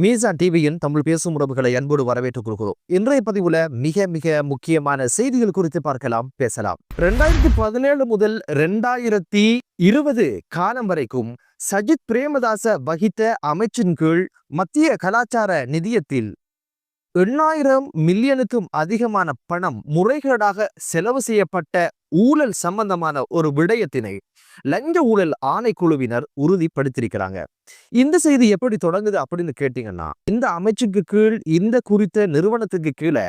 மீசா டிவியின் தமிழ் பேசும் உறவுகளை அன்போடு வரவேற்றுக் கொள்கிறோம். இன்றைய பதிவுல மிக மிக முக்கியமான செய்திகள் குறித்து பார்க்கலாம் பேசலாம். ரெண்டாயிரத்தி பதினேழு முதல் ரெண்டாயிரத்தி இருபது காலம் வரைக்கும் சஜித் பிரேமதாச வகித்த அமைச்சின் கீழ் மத்திய கலாச்சார நிதியத்தில் எண்ணாயிரம் மில்லியனுக்கும் அதிகமான பணம் முறைகேடாக செலவு செய்யப்பட்ட ஊழல் சம்பந்தமான ஒரு விடயத்தினை லஞ்ச ஊழல் ஆணைக்குழுவினர் உறுதிப்படுத்தியிருக்கிறாங்க. இந்த செய்தி எப்படி தொடங்குது அப்படின்னு கேட்டீங்கன்னா இந்த அமைச்சுக்கு கீழ் இந்த குறித்த நிறுவனத்துக்கு கீழே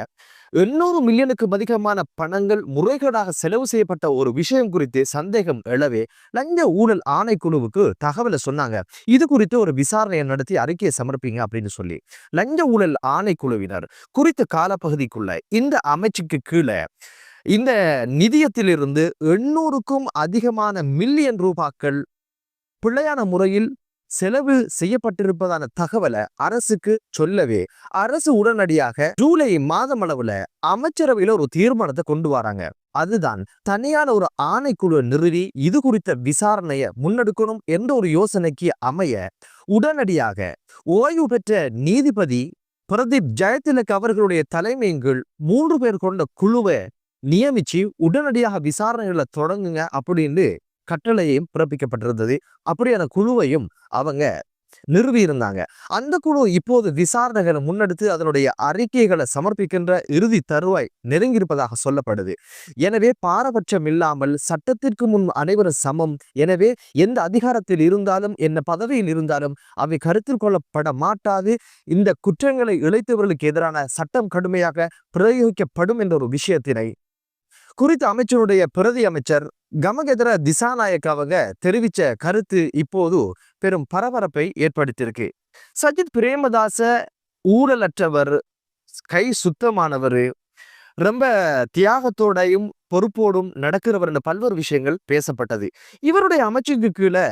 எண்ணூறு மில்லியனுக்கு அதிகமான பணங்கள் முறைகேடாக செலவு செய்யப்பட்ட ஒரு விஷயம் குறித்து சந்தேகம் எழவே லஞ்ச ஊழல் ஆணைக்குழுவுக்கு தகவலை சொன்னாங்க. இது குறித்து ஒரு விசாரணையை நடத்தி அறிக்கையை சமர்ப்பிங்க அப்படின்னு சொல்லி. லஞ்ச ஊழல் ஆணைக்குழுவினர் குறித்த காலப்பகுதிக்குள்ள இந்த அமைச்சுக்கு கீழே இந்த நிதியத்திலிருந்து எண்ணூறுக்கும் அதிகமான மில்லியன் ரூபாக்கள் பிழையான முறையில் செலவு செய்யப்பட்டிருப்பதான தகவலை அரசுக்கு சொல்லவே அரசு உடனடியாக ஜூலை மாதம் அளவுல அமைச்சரவையில ஒரு தீர்மானத்தை கொண்டு வராங்க. அதுதான் தனியான ஒரு ஆணைக்குழு நிறுவி இது குறித்த விசாரணையை முன்னெடுக்கணும் என்ற ஒரு யோசனைக்கு அமைய உடனடியாக ஓய்வு பெற்ற நீதிபதி பிரதீப் ஜெயதிலக் அவர்களுடைய தலைமையின் கீழ் மூன்று பேர் கொண்ட குழுவை நியமிச்சு உடனடியாக விசாரணைகளை தொடங்குங்க அப்படின்னு கட்டளையும் பிறப்பிக்கப்பட்டிருந்தது. அப்படியான குழுவையும் அவங்க நிறுவி இருந்தாங்க அந்த குழு இப்போது விசாரணைகளை முன்னெடுத்து அதனுடைய அறிக்கைகளை சமர்ப்பிக்கின்ற இறுதி தருவாய் நெருங்கியிருப்பதாக சொல்லப்படுது. எனவே பாரபட்சம் இல்லாமல் சட்டத்திற்கு முன் அனைவரும் சமம். எனவே எந்த அதிகாரத்தில் இருந்தாலும் என்ன பதவியில் இருந்தாலும் அவை கருத்தில் கொள்ளப்பட மாட்டாது. இந்த குற்றங்களை இழைத்தவர்களுக்கு எதிரான சட்டம் கடுமையாக பிரயோகிக்கப்படும் என்ற ஒரு விஷயத்தினை குறித்த அமைச்சருடைய பிரதி அமைச்சர் கமகெதர திசாநாயக் அவங்க தெரிவித்த கருத்து இப்போது பெரும் பரபரப்பை ஏற்படுத்தியிருக்கு. சஜித் பிரேமதாச ஊழலற்றவர் கை சுத்தமானவர் ரொம்ப தியாகத்தோடையும் பொறுப்போடும் நடக்கிறவர் பல்வேறு விஷயங்கள் பேசப்பட்டது. இவருடைய அமைச்சுக்கு கீழே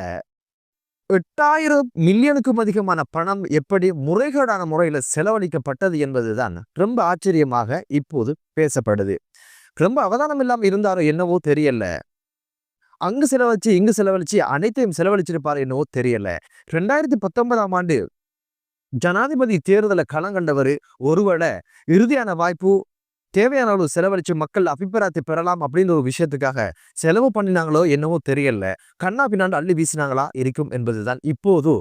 எட்டாயிரம் மில்லியனுக்கும் அதிகமான பணம் எப்படி முறைகேடான முறையில் செலவழிக்கப்பட்டது என்பதுதான் ரொம்ப ஆச்சரியமாக இப்போது பேசப்படுது. ரொம்ப அவதானம் இல்லாமல் இருந்தாரோ என்னவோ தெரியல. அங்கு செலவழிச்சு இங்கு செலவழிச்சு அனைத்தையும் செலவழிச்சிருப்பார் என்னவோ தெரியல. ரெண்டாயிரத்தி பத்தொன்பதாம் ஆண்டு ஜனாதிபதி தேர்தலை களங்கண்டவர் ஒருவேளை இறுதியான வாய்ப்பு தேவையான அளவு செலவழிச்சு மக்கள் அபிப்பிராயத்தை பெறலாம் அப்படின்ற ஒரு விஷயத்துக்காக செலவு பண்ணினாங்களோ என்னவோ தெரியல. கண்ணா பின்னாண்டு அள்ளி வீசினாங்களா இருக்கும் என்பதுதான் இப்போது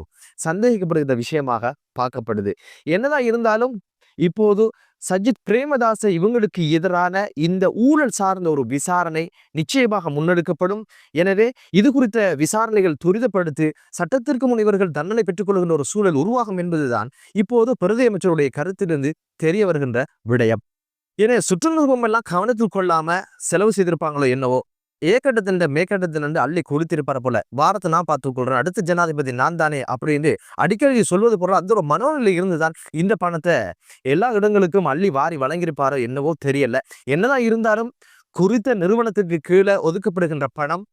சந்தேகிக்கப்படுகிற விஷயமாக பார்க்கப்படுது. என்னதான் இருந்தாலும் இப்போது சஜித் பிரேமதாச இவங்களுக்கு எதிரான இந்த ஊழல் சார்ந்த ஒரு விசாரணை நிச்சயமாக முன்னெடுக்கப்படும். எனவே இது குறித்த விசாரணைகள் துரிதப்படுத்தி சட்டத்திற்கு முன் இவர்கள் தண்டனை பெற்றுக்கொள்கின்ற ஒரு சூழல் உருவாகும் என்பதுதான் இப்போது பிரதி அமைச்சருடைய கருத்திலிருந்து தெரிய வருகின்ற விடயம். என சுற்றுநுட்பம் எல்லாம் கவனத்தில் கொள்ளாம செலவு செய்திருப்பாங்களோ என்னவோ ஏக்கட்டத்தின் மேக்கட்டத்திலிருந்து அள்ளி கொடுத்திருப்பார போல. வாரத்தை நான் பார்த்துக்கொள்றேன் அடுத்த ஜனாதிபதி நான் தானே அப்படின்னு அடிக்கடி சொல்வது போல அந்த ஒரு மனோநிலை இருந்துதான் இந்த பணத்தை எல்லா இடங்களுக்கும் அள்ளி வாரி வழங்கியிருப்பாரோ என்னவோ தெரியல. என்னதான் இருந்தாலும் குறித்த நிறுவனத்துக்கு கீழே ஒதுக்கப்படுகின்ற பணம்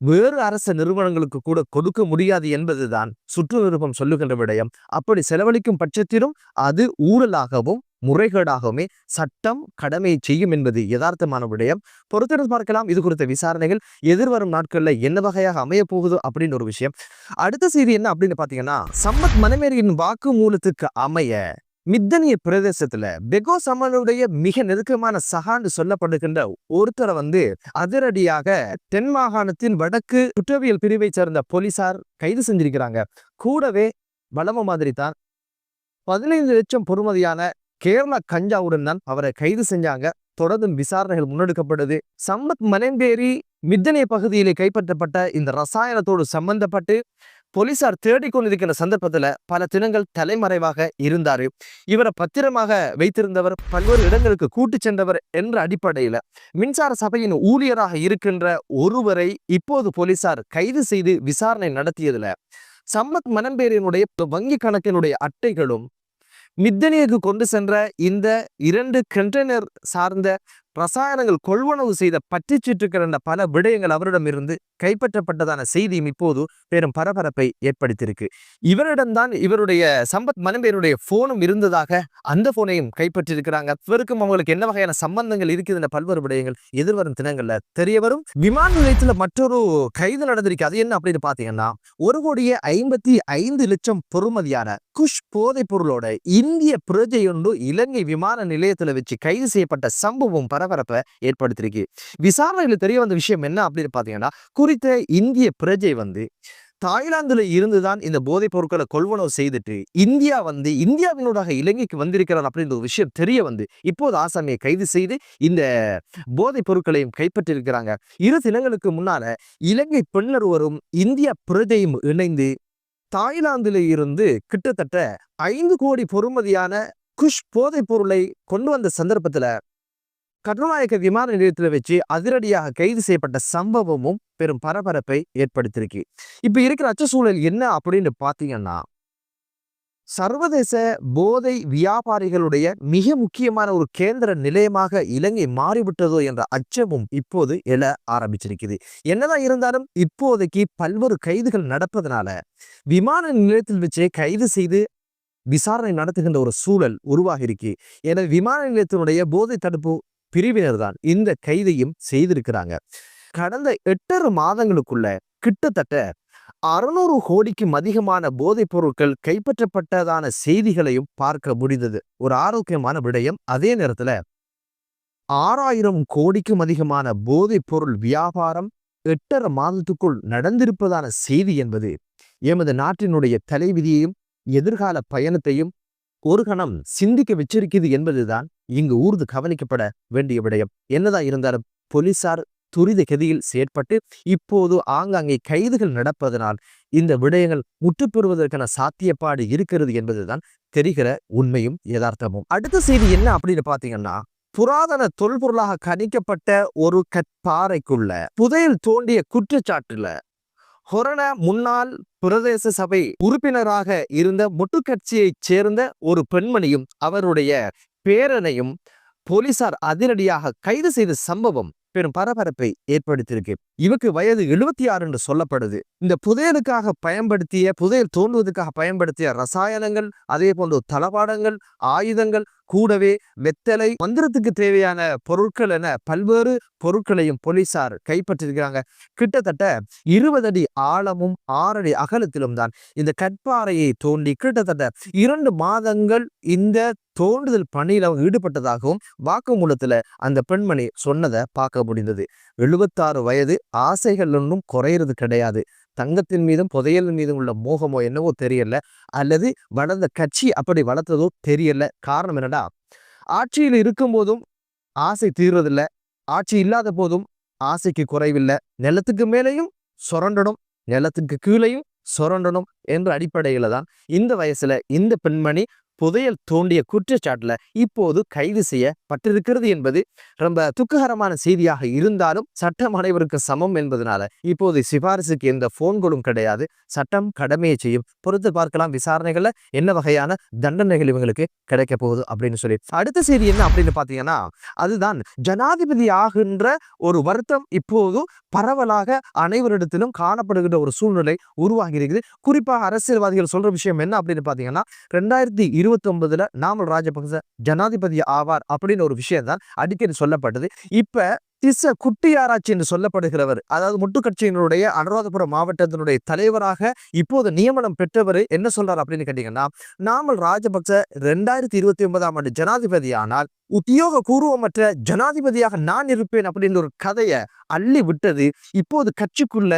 வேறு அரச நிறுவனங்களுக்கு கூட கொடுக்க முடியாது என்பதுதான் சுற்று நிருபம் சொல்லுகின்ற விடயம். அப்படி செலவழிக்கும் பட்சத்திலும் அது ஊழலாகவும் முறைகேடாகவுமே சட்டம் கடமையை செய்யும் என்பது யதார்த்தமான விடயம். பொறுத்திருந்து பார்க்கலாம் இது குறித்த விசாரணைகள் எதிர்வரும் நாட்களில் என்ன வகையாக அமைய போகுதோ அப்படின்னு ஒரு விஷயம். அடுத்த செய்தி என்ன அப்படின்னு பார்த்தீங்கன்னா சம்மத் மனமேரியின் வாக்கு மூலத்துக்கு அமைய மித்தனிய பிரதேசத்துல பெகோ சமனுடைய மிக நெருக்கமான சகான்னு சொல்லப்படுகின்ற ஒருத்தரை வந்து அதிரடியாக தென் மாகாணத்தின் வடக்கு குற்றவியல் பிரிவை சேர்ந்த போலீசார் கைது செஞ்சிருக்கிறாங்க. கூடவே வளம மாதிரி தான் பதினைந்து லட்சம் பொறுமதியான கேரளா கஞ்சாவுடன் தான் அவரை கைது செஞ்சாங்க. தொடர்ந்து விசாரணைகள் முன்னெடுக்கப்படுது. சம்பத் மலன்பேரி மித்தனை பகுதியிலே கைப்பற்றப்பட்ட இந்த ரசாயனத்தோடு சம்பந்தப்பட்டு போலீசார் தேடிக்கொண்டிருக்கிற சந்தர்ப்பத்துல பல தினங்கள் தலைமறைவாக இருந்தாரு. இவரை பத்திரமாக வைத்திருந்தவர் பல்வேறு இடங்களுக்கு கூட்டு சென்றவர் என்ற அடிப்படையில மின்சார சபையின் ஊழியராக இருக்கின்ற ஒருவரை இப்போது போலீசார் கைது செய்து விசாரணை நடத்தியதுல சம்மத் மனம்பேரியனுடைய வங்கி கணக்கினுடைய அட்டைகளும் மித்தனியக்கு கொண்டு சென்ற இந்த இரண்டு கண்டெய்னர் சார்ந்த ரசாயனங்கள் கொள்வனவு செய்த பற்றிச்சிட்டு பல விடயங்கள் அவரிடமிருந்து கைப்பற்றப்பட்டதான செய்தியும் இப்போது பெரும் பரபரப்பை ஏற்படுத்தியிருக்கு. இவரிடம்தான் இவருடைய சம்பத் மனம்பேருடைய போனும் இருந்ததாக அந்த போனையும் கைப்பற்றியிருக்கிறாங்க. இவருக்கும் அவங்களுக்கு என்ன வகையான சம்பந்தங்கள் இருக்குதுன்ற பல்வேறு விடயங்கள் எதிர்வரும் தினங்கள்ல தெரிய வரும். விமான நிலையத்துல மற்றொரு கைது நடந்திருக்கு. அது என்ன அப்படின்னு பாத்தீங்கன்னா ஒரு கோடியே ஐம்பத்தி ஐந்து லட்சம் பொறுமதியான குஷ் போதைப் பொருளோட இந்திய பிரஜையொன்று இலங்கை விமான நிலையத்துல வச்சு கைது செய்யப்பட்ட சம்பவம் பர பரபரப்பை ஏற்படுத்தியிருக்கு. விசாரணையில் தெரிய வந்த விஷயம் என்ன அப்படின்னு பார்த்தீங்கன்னா குறித்த இந்திய பிரஜை வந்து தாய்லாந்துல இருந்துதான் இந்த போதைப் பொருட்களை கொள்வனவு செய்துட்டு இந்தியா வந்து இந்தியாவினூடாக இலங்கைக்கு வந்திருக்கிறார் அப்படின்ற ஒரு விஷயம் தெரிய வந்து இப்போது ஆசாமியை கைது செய்து இந்த போதைப் பொருட்களையும் கைப்பற்றியிருக்கிறாங்க. இரு தினங்களுக்கு முன்னால இலங்கை பெண்ணர் ஒருவரும் இந்திய பிரஜையும் இணைந்து தாய்லாந்துல இருந்து கிட்டத்தட்ட ஐந்து கோடி பொறுமதியான குஷ் போதைப் பொருளை கொண்டு வந்த சந்தர்ப்பத்துல கட்டுநாயக்க விமான நிலையத்தில் வச்சு அதிரடியாக கைது செய்யப்பட்ட சம்பவமும் பெரும் பரபரப்பை ஏற்படுத்தியிருக்கு. இப்ப இருக்கிற அச்ச சூழல் என்ன அப்படின்னு பார்த்தீங்கன்னா சர்வதேச போதை வியாபாரிகளுடைய மிக முக்கியமான ஒரு கேந்திர நிலையமாக இலங்கை மாறிவிட்டதோ என்ற அச்சமும் இப்போது எழ ஆரம்பிச்சிருக்குது. என்னதான் இருந்தாலும் இப்போதைக்கு பல்வேறு கைதுகள் நடப்பதனால விமான நிலையத்தில் வச்சே கைது செய்து விசாரணை நடத்துகின்ற ஒரு சூழல் உருவாகிருக்கு எனவே விமான நிலையத்தினுடைய போதை தடுப்பு பிரிவினர் தான் இந்த கைதையும் செய்திருக்கிறாங்க. கடந்த எட்டரை மாதங்களுக்குள்ள கிட்டத்தட்ட அறுநூறு கோடிக்கும் அதிகமான போதைப் பொருட்கள் கைப்பற்றப்பட்டதான செய்திகளையும் பார்க்க முடிந்தது. ஒரு ஆரோக்கியமான விடயம். அதே நேரத்துல ஆறாயிரம் கோடிக்கும் அதிகமான போதைப் பொருள் வியாபாரம் எட்டரை மாதத்துக்குள் நடந்திருப்பதான செய்தி என்பது எமது நாட்டினுடைய தலைவிதியையும் எதிர்கால பயணத்தையும் ஒரு கணம் சிந்திக்க வச்சிருக்கிறது என்பதுதான் இங்கு ஊர்ந்து கவனிக்கப்பட வேண்டிய விடயம். என்னதான் இருந்தாலும் போலீசார் துரித கதியில் செயற்பட்டு இப்போது ஆங்காங்கே கைதுகள் நடப்பதனால் இந்த விடயங்கள் முற்றுப்பெறுவதற்கான சாத்தியப்பாடு இருக்கிறது என்பதுதான் தெரிகிற உண்மையும் யதார்த்தமும். அடுத்த செய்தி என்ன அப்படின்னு பாத்தீங்கன்னா புராதன தொல்பொருளாக கணிக்கப்பட்ட ஒரு கற்பாறைக்குள்ள புதையல் தோண்டிய குற்றச்சாட்டுல ஹொரண முன்னாள் பிரதேச சபை உறுப்பினராக இருந்த முட்டுக்கட்சியைச் சேர்ந்த ஒரு பெண்மணியும் அவருடைய பேரனையும் போலீசார் அதிரடியாக கைது செய்த சம்பவம் பெரும் பரபரப்பை ஏற்படுத்தியிருக்கு. இவக்கு வயது எழுபத்தி ஆறு என்று சொல்லப்படுது. இந்த புதையலுக்காக பயன்படுத்திய புதையல் தோன்றுவதற்காக பயன்படுத்திய ரசாயனங்கள் அதே போன்ற தளபாடங்கள் ஆயுதங்கள் கூடவே வெத்தலை மந்திரத்துக்கு தேவையான பொருட்கள் என பல்வேறு பொருட்களையும் போலீசார் கைப்பற்றிருக்கிறாங்க. கிட்டத்தட்ட இருபது அடி ஆழமும் ஆறு அடி அகலத்திலும் தான் இந்த கற்பாறையை தோண்டி கிட்டத்தட்ட இரண்டு மாதங்கள் இந்த தோண்டுதல் பணியில் அவங்க ஈடுபட்டதாகவும் வாக்குமூலத்தில் அந்த பெண்மணி சொன்னதை பார்க்க முடிந்தது. எழுபத்தாறு வயது ஆசைகள் ஒன்றும் குறையிறது கிடையாது. தங்கத்தின் மீதும் புதையலின் மீதும் உள்ள மோகமோ என்னவோ தெரியல. அல்லது வளர்ந்த கட்சி அப்படி வளர்த்ததோ தெரியல. காரணம் என்னடா? ஆட்சியில் இருக்கும் போதும் ஆசை தீர்வதில்லை. ஆட்சி இல்லாத போதும் ஆசைக்கு குறைவில்லை. நிலத்துக்கு மேலேயும் சுரண்டணும். நிலத்துக்கு கீழேயும் சுரண்டணும் என்ற அடிப்படையில தான் இந்த வயசுல இந்த பெண்மணி புதையல் தோண்டிய குற்றச்சாட்டுல இப்போது கைது செய்யப்பட்டிருக்கிறது என்பது ரொம்ப துக்ககரமான செய்தியாக இருந்தாலும் சட்டம் அனைவருக்கு சமம் என்பதனால இப்போது சிபாரிசுக்கு எந்த போன்களும் கிடையாது. சட்டம் கடமையை செய்யும். பொறுத்து பார்க்கலாம் விசாரணைகள்ல என்ன வகையான தண்டனைகள் இவங்களுக்கு கிடைக்க போகுது அப்படின்னு சொல்லி. அடுத்த செய்தி என்ன அப்படின்னு பாத்தீங்கன்னா அதுதான் ஜனாதிபதி ஆகின்ற ஒரு வருத்தம் இப்போது பரவலாக அனைவரிடத்திலும் காணப்படுகின்ற ஒரு சூழ்நிலை உருவாகி இருக்குது. குறிப்பாக அரசியல்வாதிகள் சொல்ற விஷயம் என்ன அப்படின்னு பாத்தீங்கன்னா ரெண்டாயிரத்தி இருபத்தி ஒன்பதுல நாமல் ராஜபக்ச ஜனாதிபதி ஆவார் அப்படின்னு ஒரு விஷயம் தான் அடிக்கடி சொல்லப்பட்டது. இப்ப திச குட்டியாராய்ச்சி என்று சொல்லப்படுகிறவர் அதாவது முட்டுக்கட்சியினுடைய அனுராதபுரம் மாவட்டத்தினுடைய தலைவராக இப்போது நியமனம் பெற்றவர் என்ன சொல்றார் அப்படின்னு கேட்டீங்கன்னா நாமல் ராஜபக்ச ரெண்டாயிரத்தி இருபத்தி ஒன்பதாம் ஆண்டு ஜனாதிபதி ஆனால் உத்தியோக பூர்வமற்ற ஜனாதிபதியாக நான் இருப்பேன் அப்படின்னு ஒரு கதையை அள்ளி விட்டது. இப்போது கட்சிக்குள்ள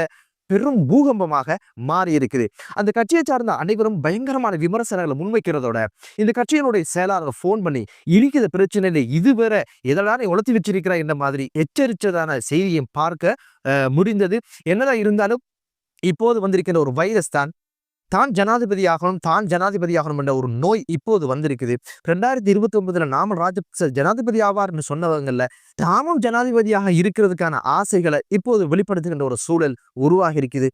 பெரும் பூகம்பமாக மாறி இருக்குது அந்த கட்சியை சார்ந்த அனைவரும் பயங்கரமான விமர்சனங்களை முன்வைக்கிறதோட இந்த கட்சியினுடைய செயலாளர் ஃபோன் பண்ணி இருக்கிற பிரச்சனையில இதுவரை எதெல்லாம் உளர்த்தி வச்சிருக்கிறா இந்த மாதிரி எச்சரித்ததான செய்தியும் பார்க்க முடிந்தது. என்னதான் இருந்தாலும் இப்போது வந்திருக்கிற ஒரு வைரஸ் தான் தான் ஜனாதிபதியாகணும் தான் ஜனாதிபதியாகணும் என்ற ஒரு நோய் இப்போது வந்திருக்குது. ரெண்டாயிரத்தி இருபத்தி ஒன்பதுல நாம ராஜபக்ச ஜனாதிபதி ஆவார்னு சொன்னவங்கல்ல தாமும் ஜனாதிபதியாக இருக்கிறதுக்கான ஆசைகளை இப்போது வெளிப்படுத்துகின்ற ஒரு சூழல் உருவாகி இருக்குது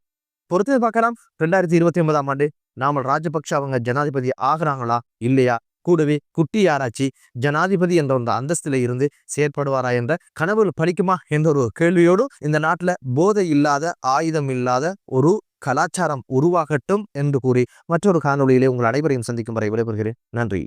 பொறுத்து பார்க்கலாம் ரெண்டாயிரத்தி இருபத்தி ஒன்பதாம் ஆண்டு நாமல் ராஜபக்ஷ அவங்க ஜனாதிபதி ஆகிறாங்களா இல்லையா? கூடவே குட்டி ஆராய்ச்சி ஜனாதிபதி என்ற அந்த அந்தஸ்தில இருந்து செயற்படுவாரா என்ற கனவுகள் படிக்குமா என்ற ஒரு கேள்வியோடும் இந்த நாட்டில் போதை இல்லாத ஆயுதம் இல்லாத ஒரு கலாச்சாரம் உருவாகட்டும் என்று கூறி மற்றொரு காணொளியிலே உங்கள் அனைவரையும் சந்திக்கும் வரை விடைபெறுகிறேன். நன்றி.